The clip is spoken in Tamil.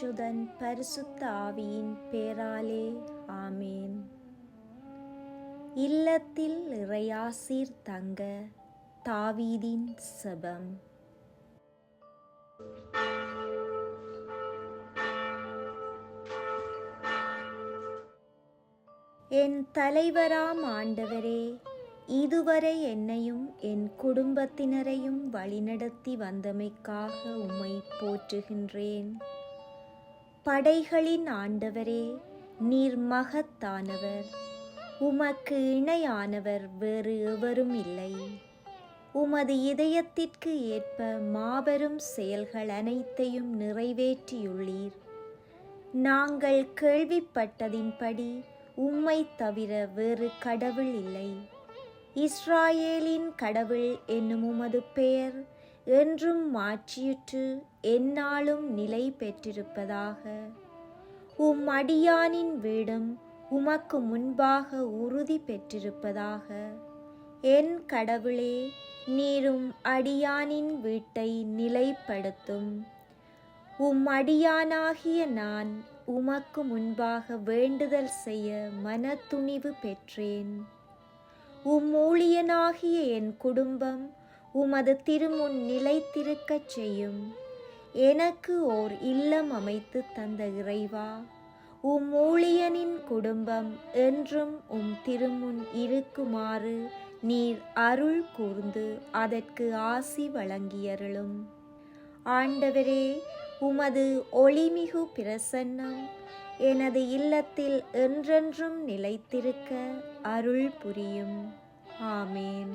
பரிசுதன் பரிசுத்த ஆவியின் பேராலே ஆமேன். இல்லத்தில் இறையாசீர் தங்க தாவீதின் செபம். என் தலைவராம் ஆண்டவரே இதுவரை என்னையும் என் குடும்பத்தினரையும் வழிநடத்தி வந்தமைக்காக உம்மை போற்றுகின்றேன். படைகளின் ஆண்டவரே நீர் மகத்தானவர். உமக்கு இணையானவர் வேறு எவரும் இல்லை. உமது இதயத்திற்கு ஏற்ப மாபெரும் செயல்கள் அனைத்தையும் நிறைவேற்றியுள்ளீர். நாங்கள் கேள்விப்பட்டதின்படி உம்மை தவிர வேறு கடவுள் இல்லை. இஸ்ராயேலின் கடவுள் என்னும் உமது பெயர் என்றும் மாற்றியுற்று எந்நாளும் நிலை பெற்றிருப்பதாக. உம் அடியானின் வீடும் உமக்கு முன்பாக உறுதி பெற்றிருப்பதாக. என் கடவுளே நீரும் அடியானின் வீட்டை நிலைப்படுத்தும். உம் அடியானாகிய நான் உமக்கு முன்பாக வேண்டுதல் செய்ய மனத்துணிவு பெற்றேன். உம் ஊழியனாகிய என் குடும்பம் உமது திருமுன் நிலைத்திருக்கச் செய்யும். எனக்கு ஓர் இல்லம் அமைத்து தந்த இறைவா உம் ஊழியனின் குடும்பம் என்றும் உம் திருமுன் இருக்குமாறு நீர் அருள் கூர்ந்து அதற்கு ஆசி வழங்கியருளும். ஆண்டவரே உமது ஒளிமிகு பிரசன்னம் எனது இல்லத்தில் என்றென்றும் நிலைத்திருக்க அருள் புரியும். ஆமேன்.